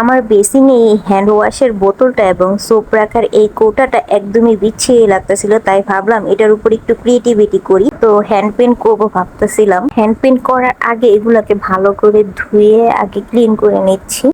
আমার বেসিনে এই হ্যান্ড ওয়াশের বোতলটা এবং সোপ রাখার এই কোটাটা একদমই বিচ্ছিরি লাগতেছিল, তাই ভাবলাম এটার উপর একটু ক্রিয়েটিভিটি করি। তো হ্যান্ড পেন্ট করব ভাবতেছিলাম। হ্যান্ড পেন্ট করার আগে এগুলাকে ভালো করে ধুয়ে আগে ক্লিন করে নিচ্ছি।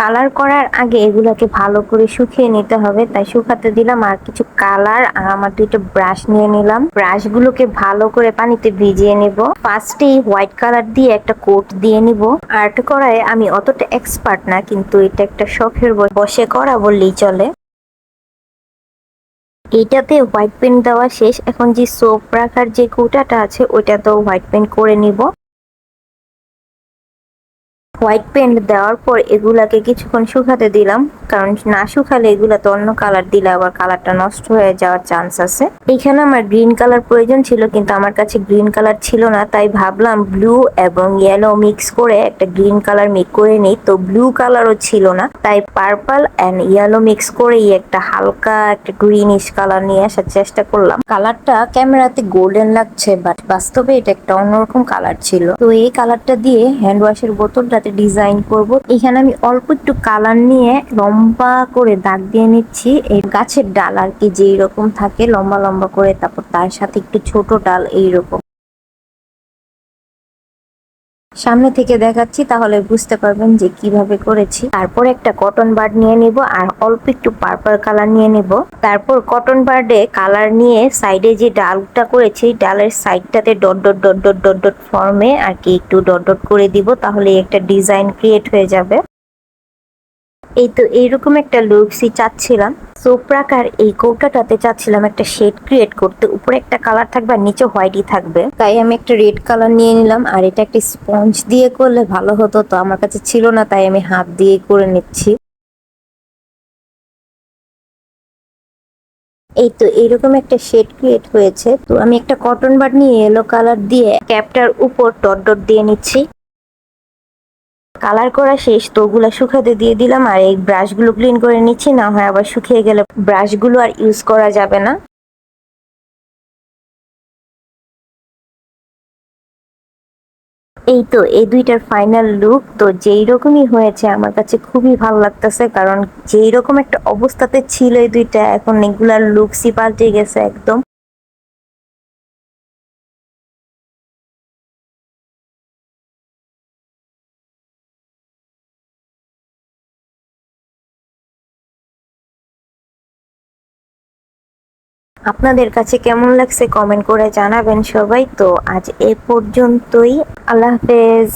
কালার করার আগে এগুলাকে ভালো করে শুকিয়ে নিতে হবে। তাই শুকাতে দিলাম আর কিছু কালার আর আমার দুইটা ব্রাশ নিয়ে নিলাম। ব্রাশগুলোকে ভালো করে পানিতে ভিজিয়ে নিব। ফার্স্টেই হোয়াইট কালার দিয়ে একটা কোট দিয়ে নিব। আর্ট করায় আমি অতটা এক্সপার্ট না, কিন্তু এটা একটা শখের বসে করা বললেই চলে। এইটাতে হোয়াইট পেন্ট দেওয়া শেষ। এখন যে সোপ রাখার যে কৌটাটা আছে, ওইটাতেও হোয়াইট পেন্ট করে নিব। হোয়াইট পেন্ট দেওয়ার পর এগুলাকে কিছুক্ষণ শুকাতে দিলাম। কারণ না শুকালে এগুলা তো অন্য কালার দিলে আবার কালারটা নষ্ট হয়ে যাওয়ার চান্স আছে। এখানে আমার গ্রিন কালার প্রয়োজন ছিল, কিন্তু আমার কাছে গ্রিন কালার ছিল না, তাই ভাবলাম ব্লু এবং ইয়েলো মিক্স করে একটা গ্রিন কালার মিক্স করে নিই। তো ব্লু কালারও ছিল না, তাই পার্পল অ্যান্ড ইয়েলো মিক্স করেই একটা হালকা একটা গ্রিনিশ কালার নিয়ে আসার চেষ্টা করলাম। কালারটা ক্যামেরাতে গোল্ডেন লাগছে বাট বাস্তবে এটা একটা অন্যরকম কালার ছিল। তো এই কালারটা দিয়ে হ্যান্ড ওয়াশের বোতলটাতে ডিজাইন করব। এখানে আমি অল্প একটু কালার নিয়ে লম্বা করে দাগ দিয়ে নিচ্ছি। এই গাছের ডাল আর কি যেই রকম থাকে, লম্বা লম্বা করে, তারপর তার সাথে একটু ছোট ডাল এইরকম। সামনে থেকে দেখাচ্ছি, তাহলে বুঝতে পারবেন যে কীভাবে করেছি। তারপর একটা কটন বার্ড নিয়ে নিব আর অল্প একটু পার্পল কালার নিয়ে নিব। তারপর কটন বার্ডে কালার নিয়ে সাইডে যে ডালটা করেছি ডালের সাইডটাতে dot dot dot dot dot dot ফর্মে আর কি একটু ডট ডট করে দিব তাহলে একটা ডিজাইন ক্রিয়েট হয়ে যাবে। এই তো এইরকম একটা লুকসই চাচ্ছিলাম। সোপ্রাকার এই কৌটাটাতে চাচ্ছিলাম একটা শেড ক্রিয়েট করতে। উপরে একটা কালার থাকবে আর নিচে হোয়াইটই থাকবে। তাই আমি একটা রেড কালার নিয়ে নিলাম আর এটা একটা স্পঞ্জ দিয়ে করলে ভালো হতো। তো আমার কাছে ছিল না, তাই আমি হাত দিয়ে করে নিচ্ছি। এই তো এইরকম একটা শেড ক্রিয়েট হয়েছে। তো আমি একটা কটন বাড নিয়ে ইয়েলো কালার দিয়ে ক্যাপটার উপর ডট ডট দিয়ে নিচ্ছি। কালার করা শেষ, তো ওগুলো শুকাতে দিয়ে দিলাম আর এই ব্রাশগুলো ক্লিন করে নিচ্ছি, না হয় আবার শুকিয়ে গেলে ব্রাশগুলো আর ইউজ করা যাবে না। এই তো, এই দুইটার ফাইনাল লুক তো যেই রকমই হয়েছে আমার কাছে খুবই ভালো লাগতেছে, কারণ যেই রকম একটা অবস্থাতে ছিল এই দুইটা, এখন এগুলার লুকসই পাল্টে গেছে একদম। আপনাদের কাছে কেমন লাগছে কমেন্ট করে জানাবেন সবাই। তো আজ এ পর্যন্তই। আল্লাহ হাফেজ।